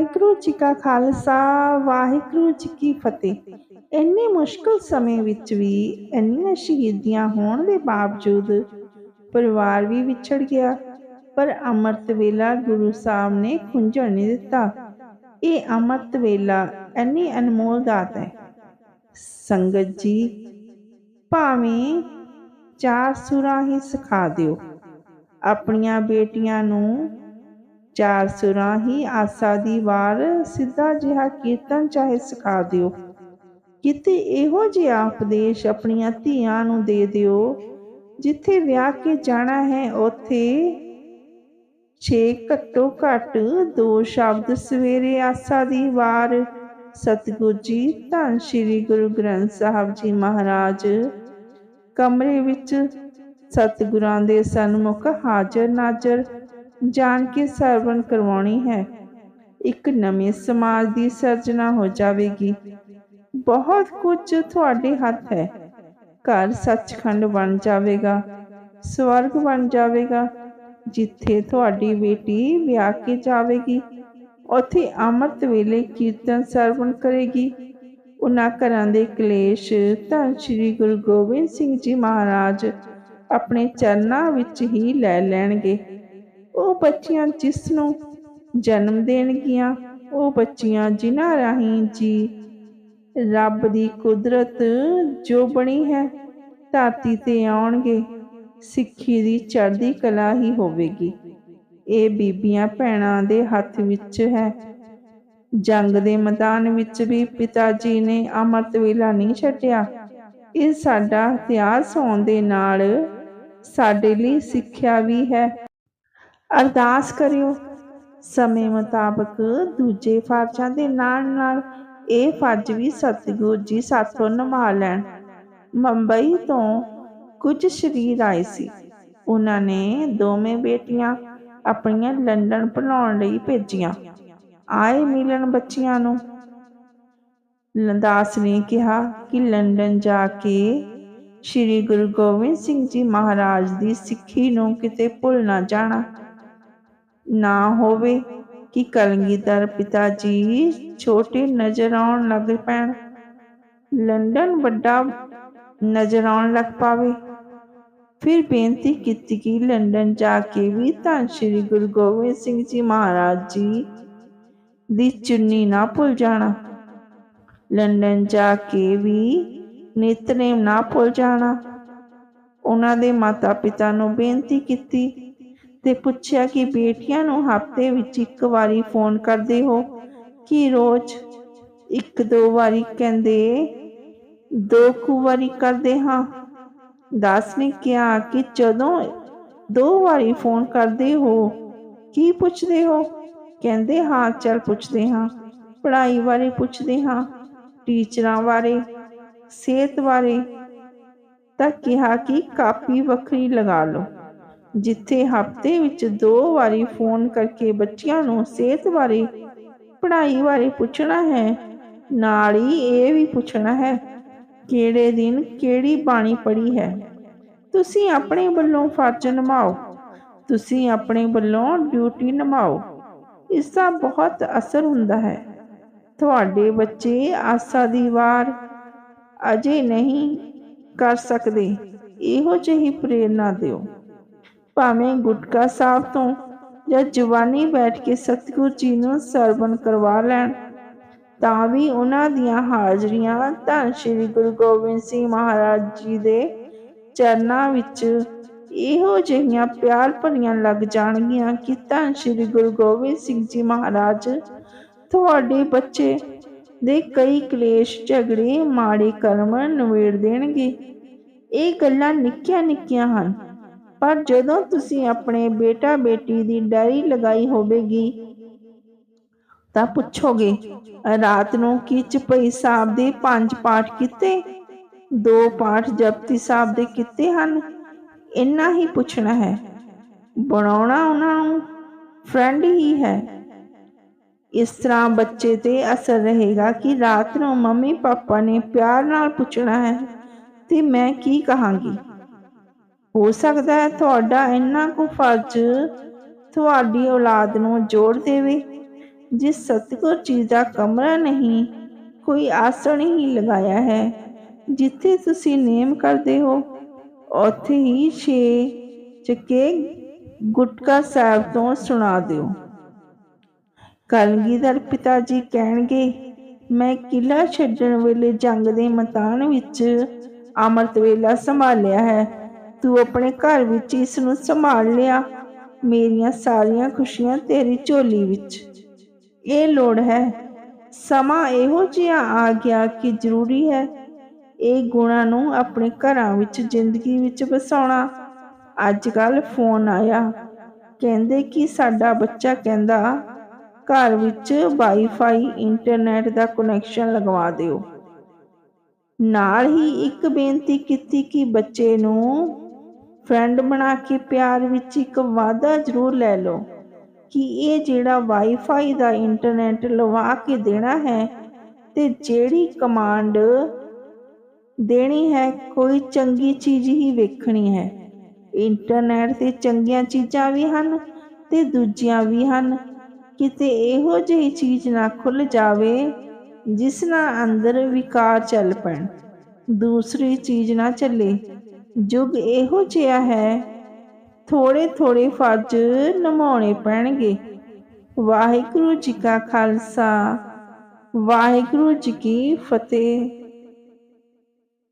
ਵਾਹਿਗੁਰੂ ਜੀ ਕਾ ਖਾਲਸਾ, ਵਾਹਿਗੁਰੂ ਜੀ ਕੀ ਫਤਿਹ। ਇੰਨੇ ਮੁਸ਼ਕਲ ਸਮੇਂ ਵਿੱਚ ਵੀ ਇੰਨੀਆਂ ਸ਼ਹੀਦੀਆਂ ਹੋਣ ਦੇ ਬਾਵਜੂਦ ਪਰਿਵਾਰ ਵੀ ਵਿਛੜ ਗਿਆ, ਪਰ ਅੰਮ੍ਰਿਤ ਵੇਲਾ ਗੁਰੂ ਸਾਹਿਬ ਨੇ ਖੁੰਝਣ ਨਹੀਂ ਦਿੱਤਾ। ਇਹ ਅੰਮ੍ਰਿਤ ਵੇਲਾ ਇੰਨੀ ਅਨਮੋਲ ਦਾਤ ਹੈ। ਸੰਗਤ ਜੀ, ਭਾਵੇਂ ਚਾਰ ਸੁਰਾਂ ਹੀ ਸਿਖਾ ਦਿਓ, ਆਪਣੀਆਂ ਬੇਟੀਆਂ ਨੂੰ ਚਾਰ ਸੁਰਾਂ ਹੀ ਆਸਾ ਦੀ ਵਾਰ ਸਿੱਧਾ ਜਿਹਾ ਕੀਰਤਨ ਚਾਹੇ ਸਿਖਾ ਦਿਓ। ਕਿਤੇ ਇਹੋ ਜਿਹਾ ਉਪਦੇਸ਼ ਆਪਣੀਆਂ ਧੀਆਂ ਨੂੰ ਦੇ ਦਿਓ, ਜਿੱਥੇ ਵਿਆਹ ਕੇ ਜਾਣਾ ਹੈ, ਉੱਥੇ ਛੇ ਘੱਟੋ ਘੱਟ ਦੋ ਸ਼ਬਦ ਸਵੇਰੇ ਆਸਾ ਦੀ ਵਾਰ। ਸਤਿਗੁਰ ਜੀ, ਧੰਨ ਸ਼੍ਰੀ ਗੁਰੂ ਗ੍ਰੰਥ ਸਾਹਿਬ ਜੀ ਮਹਾਰਾਜ, ਕਮਰੇ ਵਿੱਚ ਸਤਿਗੁਰਾਂ ਦੇ ਸਨਮੁਖ ਹਾਜ਼ਰ ਨਾਜ਼ਰ ਜਾਣ ਕੇ ਸਰਵਣ ਕਰਵਾਉਣੀ ਹੈ। ਇੱਕ ਨਵੇਂ ਸਮਾਜ ਦੀ ਸਿਰਜਣਾ ਹੋ ਜਾਵੇਗੀ। ਬਹੁਤ ਕੁਝ ਤੁਹਾਡੇ ਹੱਥ ਹੈ। ਘਰ ਸੱਚਖੰਡ ਬਣ ਜਾਵੇਗਾ। ਸਵਰਗ ਬਣ ਜਾਵੇਗਾ। ਜਿੱਥੇ ਤੁਹਾਡੀ ਬੇਟੀ ਵਿਆਹ ਕੇ ਜਾਵੇਗੀ। ਉੱਥੇ ਅੰਮ੍ਰਿਤ ਵੇਲੇ ਕੀਰਤਨ ਸਰਵਣ ਕਰੇਗੀ। ਉਹਨਾਂ ਘਰਾਂ ਦੇ ਕਲੇਸ਼ ਤਾਂ ਸ੍ਰੀ ਗੁਰੂ ਗੋਬਿੰਦ ਸਿੰਘ ਜੀ ਮਹਾਰਾਜ ਆਪਣੇ ਚਰਨਾਂ ਵਿੱਚ ਹੀ ਲੈ ਲੈਣਗੇ। ਉਹ ਬੱਚੀਆਂ ਜਿਸ ਨੂੰ ਜਨਮ ਦੇਣਗੀਆਂ, ਉਹ ਬੱਚੀਆਂ ਜਿਨ੍ਹਾਂ ਰਾਹੀਂ ਜੀ ਰੱਬ ਦੀ ਕੁਦਰਤ ਜੋ ਬਣੀ ਹੈ, ਧਰਤੀ ਤੇ ਆਉਣਗੇ, ਸਿੱਖੀ ਦੀ ਚੜ੍ਹਦੀ ਕਲਾ ਹੀ ਹੋਵੇਗੀ। ਇਹ ਬੀਬੀਆਂ ਭੈਣਾਂ ਦੇ ਹੱਥ ਵਿੱਚ ਹੈ। ਜੰਗ ਦੇ ਮੈਦਾਨ ਵਿੱਚ ਵੀ ਪਿਤਾ ਜੀ ਨੇ ਅਮਰਤ ਵੇਲਾ ਨਹੀਂ ਛੱਡਿਆ। ਇਹ ਸਾਡਾ ਇਤਿਹਾਸ ਹੋਣ ਦੇ ਨਾਲ ਸਾਡੇ ਲਈ ਸਿੱਖਿਆ ਵੀ ਹੈ। ਅਰਦਾਸ ਕਰਿਓ। ਸਮੇਂ ਮੁਤਾਬਕ ਦੂਜੇ ਫਰਜ਼ਾਂ ਦੇ ਨਾਲ ਨਾਲ ਇਹ ਫਰਜ਼ ਵੀ ਸਤਿਗੁਰ ਜੀ ਸਾਥੋਂ ਨਿਭਾ ਲੈਣ। ਮੁੰਬਈ ਤੋਂ ਕੁਝ ਸ਼ਰੀਰ ਆਏ ਸੀ। ਉਹਨਾਂ ਨੇ ਦੋਵੇਂ ਬੇਟੀਆਂ ਆਪਣੀਆਂ ਲੰਡਨ ਪੜਾਉਣ ਲਈ ਭੇਜੀਆਂ। ਆਏ ਮਿਲਣ ਬੱਚਿਆਂ ਨੂੰ। ਲੰਦਾਸ ਨੇ ਕਿਹਾ ਕਿ ਲੰਡਨ ਜਾ ਕੇ ਸ੍ਰੀ ਗੁਰੂ ਗੋਬਿੰਦ ਸਿੰਘ ਜੀ ਮਹਾਰਾਜ ਦੀ ਸਿੱਖੀ ਨੂੰ ਕਿਤੇ ਭੁੱਲ ਨਾ ਜਾਣਾ। ਨਾ ਹੋਵੇ ਕਿ ਕਲਗੀਧਰ ਪਿਤਾ ਜੀ ਛੋਟੇ ਨਜ਼ਰ ਆਉਣ ਲੱਗ ਪੈਣ। ਲੰਡਨ ਵੱਡਾ ਨਜ਼ਰ ਆਉਣ ਲੱਗ ਪਾਵੇ। ਫਿਰ ਬੇਨਤੀ ਕੀਤੀ ਕਿ ਲੰਡਨ ਜਾ ਕੇ ਵੀ ਤਾਂ ਸ੍ਰੀ ਗੁਰੂ ਗੋਬਿੰਦ ਸਿੰਘ ਜੀ ਮਹਾਰਾਜ ਜੀ ਦੀ ਚੁੰਨੀ ਨਾ ਭੁੱਲ ਜਾਣਾ। ਲੰਡਨ ਜਾ ਕੇ ਵੀ ਨਿਤਨੇਮ ਨਾ ਭੁੱਲ ਜਾਣਾ। ਉਹਨਾਂ ਦੇ ਮਾਤਾ ਪਿਤਾ ਨੂੰ ਬੇਨਤੀ ਕੀਤੀ ਤੇ ਪੁੱਛਿਆ ਕਿ ਬੇਟੀਆਂ ਨੂੰ ਹਫ਼ਤੇ ਵਿੱਚ ਇੱਕ ਵਾਰੀ ਫੋਨ ਕਰਦੇ ਹੋ? ਕਿ ਰੋਜ਼ ਇੱਕ ਦੋ ਵਾਰੀ ਕਹਿੰਦੇ, ਦੋ ਕੁ ਵਾਰੀ ਕਰਦੇ ਹਾਂ। ਦਾਸ ਨੇ ਕਿਹਾ ਕਿ ਜਦੋਂ ਦੋ ਵਾਰੀ ਫੋਨ ਕਰਦੇ ਹੋ, ਕੀ ਪੁੱਛਦੇ ਹੋ? ਕਹਿੰਦੇ, ਹਾਂ, ਚੱਲ ਪੁੱਛਦੇ ਹਾਂ। ਪੜ੍ਹਾਈ ਬਾਰੇ ਪੁੱਛਦੇ ਹਾਂ, ਟੀਚਰਾਂ ਬਾਰੇ, ਸਿਹਤ ਬਾਰੇ। ਤਾਂ ਕਿਹਾ ਕਿ ਕਾਪੀ ਵੱਖਰੀ ਲਗਾ ਲਓ। ਜਿੱਥੇ ਹਫ਼ਤੇ ਵਿੱਚ ਦੋ ਵਾਰੀ ਫੋਨ ਕਰਕੇ ਬੱਚਿਆਂ ਨੂੰ ਸਿਹਤ ਬਾਰੇ, ਪੜ੍ਹਾਈ ਬਾਰੇ ਪੁੱਛਣਾ ਹੈ, ਨਾਲ ਹੀ ਇਹ ਵੀ ਪੁੱਛਣਾ ਹੈ, ਕਿਹੜੇ ਦਿਨ ਕਿਹੜੀ ਬਾਣੀ ਪੜੀ ਹੈ। ਤੁਸੀਂ ਆਪਣੇ ਵੱਲੋਂ ਫਰਜ਼ ਨਿਭਾਓ, ਤੁਸੀਂ ਆਪਣੇ ਵੱਲੋਂ ਡਿਊਟੀ ਨਿਭਾਓ, ਇਸ ਦਾ ਬਹੁਤ ਅਸਰ ਹੁੰਦਾ ਹੈ। ਤੁਹਾਡੇ ਬੱਚੇ ਆਸਾ ਦੀ ਵਾਰ ਅਜੇ ਨਹੀਂ ਕਰ ਸਕਦੇ, ਇਹੋ ਜਿਹੀ ਪ੍ਰੇਰਣਾ ਦਿਓ। ਭਾਵੇਂ ਗੁਟਕਾ ਸਾਹਿਬ ਤੋਂ ਜਾਂ ਜਵਾਨੀ ਬੈਠ ਕੇ ਸਤਿਗੁਰ ਜੀ ਨੂੰ ਸਰਵਣ ਕਰਵਾ ਲੈਣ, ਤਾਂ ਵੀ ਉਹਨਾਂ ਦੀਆਂ ਹਾਜ਼ਰੀਆਂ ਧੰਨ ਸ਼੍ਰੀ ਗੁਰੂ ਗੋਬਿੰਦ ਸਿੰਘ ਮਹਾਰਾਜ ਜੀ ਦੇ ਚਰਨਾਂ ਵਿੱਚ ਇਹੋ ਜਿਹੀਆਂ ਪਿਆਰ ਭਰੀਆਂ ਲੱਗ ਜਾਣਗੀਆਂ ਕਿ ਧੰਨ ਸ਼੍ਰੀ ਗੁਰੂ ਗੋਬਿੰਦ ਸਿੰਘ ਜੀ ਮਹਾਰਾਜ ਤੁਹਾਡੇ ਬੱਚੇ ਦੇ ਕਈ ਕਲੇਸ਼, ਝਗੜੇ, ਮਾੜੇ ਕਰਮ ਨਵੇੜ ਦੇਣਗੇ। ਇਹ ਗੱਲਾਂ ਨਿੱਕੀਆਂ ਨਿੱਕੀਆਂ ਹਨ। ਪਰ ਜਦੋਂ ਤੁਸੀਂ ਆਪਣੇ ਬੇਟਾ ਬੇਟੀ ਦੀ ਡਾਇਰੀ ਲਗਾਈ ਹੋਵੇਗੀ ਤਾਂ ਪੁੱਛੋਗੇ, ਰਾਤ ਨੂੰ ਕੀ ਚਪਈ ਸਾਹਿਬ ਦੇ ਪੰਜ ਪਾਠ ਕੀਤੇ? ਦੋ ਪਾਠ ਜਪਤੀ ਸਾਹਿਬ ਦੇ ਕੀਤੇ ਹਨ? ਇੰਨਾ ਹੀ ਪੁੱਛਣਾ ਹੈ। ਬਣਾਉਣਾ ਉਹਨਾਂ ਨੂੰ ਫਰੈਂਡ ਹੀ ਹੈ। ਇਸ ਤਰ੍ਹਾਂ ਬੱਚੇ ਤੇ ਅਸਰ ਰਹੇਗਾ ਕਿ ਰਾਤ ਨੂੰ ਮੰਮੀ ਪਾਪਾ ਨੇ ਪਿਆਰ ਨਾਲ ਪੁੱਛਣਾ ਹੈ, ਤੇ ਮੈਂ ਕੀ ਕਹਾਂਗੀ? ਹੋ ਸਕਦਾ ਹੈ ਤੁਹਾਡਾ ਇੰਨਾ ਕੁ ਫਰਜ਼ ਤੁਹਾਡੀ ਔਲਾਦ ਨੂੰ ਜੋੜ ਦੇਵੇ, ਜਿਸ ਸਤਿਗੁਰ ਜੀ ਦਾ ਕਮਰਾ ਨਹੀਂ, ਕੋਈ ਆਸਣ ਹੀ ਲਗਾਇਆ ਹੈ, ਜਿੱਥੇ ਤੁਸੀਂ ਨੇਮ ਕਰਦੇ ਹੋ, ਉੱਥੇ ਹੀ ਛੇ ਚੱਕੇ ਗੁਟਕਾ ਸਾਹਿਬ ਤੋਂ ਸੁਣਾ ਦਿਓ। ਕਲਗੀਧਰ ਪਿਤਾ ਜੀ ਕਹਿਣਗੇ, ਮੈਂ ਕਿਲਾ ਛੱਡਣ ਵੇਲੇ ਜੰਗ ਦੇ ਮਤਾਨ ਵਿੱਚ ਅੰਮ੍ਰਿਤ ਵੇਲਾ ਸੰਭਾਲਿਆ ਹੈ ਤੂੰ ਆਪਣੇ ਘਰ ਵਿੱਚ ਇਸ ਨੂੰ ਸੰਭਾਲ ਲਿਆ। ਮੇਰੀਆਂ ਸਾਰੀਆਂ ਖੁਸ਼ੀਆਂ ਤੇਰੀ ਝੋਲੀ ਵਿੱਚ। ਇਹ ਲੋੜ ਹੈ। ਸਮਾਂ ਇਹੋ ਜਿਹਾ ਆ ਗਿਆ ਕਿ ਜ਼ਰੂਰੀ ਹੈ ਇਹ ਗੁਣਾਂ ਨੂੰ ਆਪਣੇ ਘਰਾਂ ਵਿੱਚ ਜ਼ਿੰਦਗੀ ਵਿੱਚ ਵਸਾਉਣਾ। ਅੱਜ ਕੱਲ ਫੋਨ ਆਇਆ। ਕਹਿੰਦੇ ਕਿ ਸਾਡਾ ਬੱਚਾ ਕਹਿੰਦਾ, ਘਰ ਵਿੱਚ ਵਾਈਫਾਈ, ਇੰਟਰਨੈਟ ਦਾ ਕਨੈਕਸ਼ਨ ਲਗਵਾ ਦਿਓ। ਨਾਲ ਹੀ ਇੱਕ ਬੇਨਤੀ ਕੀਤੀ ਕਿ ਬੱਚੇ ਨੂੰ ਫਰੈਂਡ ਬਣਾ ਕੇ ਪਿਆਰ ਵਿੱਚ ਇੱਕ ਵਾਅਦਾ ਜ਼ਰੂਰ ਲੈ ਲਓ ਕਿ ਇਹ ਜਿਹੜਾ ਵਾਈਫਾਈ ਦਾ ਇੰਟਰਨੈਟ ਲਵਾ ਕੇ ਦੇਣਾ ਹੈ ਤੇ ਜਿਹੜੀ ਕਮਾਂਡ ਦੇਣੀ ਹੈ, ਕੋਈ ਚੰਗੀ ਚੀਜ਼ ਹੀ ਵੇਖਣੀ ਹੈ। ਇੰਟਰਨੈਟ ਤੇ ਚੰਗੀਆਂ ਚੀਜ਼ਾਂ ਵੀ ਹਨ ਤੇ ਦੂਜੀਆਂ ਵੀ ਹਨ। ਕਿਤੇ ਇਹੋ ਜਿਹੀ ਚੀਜ਼ ਨਾ ਖੁੱਲ ਜਾਵੇ ਜਿਸ ਨਾਲ ਅੰਦਰ ਵਿਕਾਰ ਚੱਲ ਪੈਣ। ਦੂਸਰੀ ਚੀਜ਼ ਨਾ ਚੱਲੇ। ਯੁੱਗ ਇਹੋ ਜਿਹਾ ਹੈ। ਥੋੜੇ ਥੋੜੇ ਫਰਜ਼ ਨਿਭਾਉਣੇ ਪੈਣਗੇ। ਵਾਹਿਗੁਰੂ ਜੀ ਕਾ ਖਾਲਸਾ। ਵਾਹਿਗੁਰੂ ਜੀ ਕੀ ਫਤਿਹ।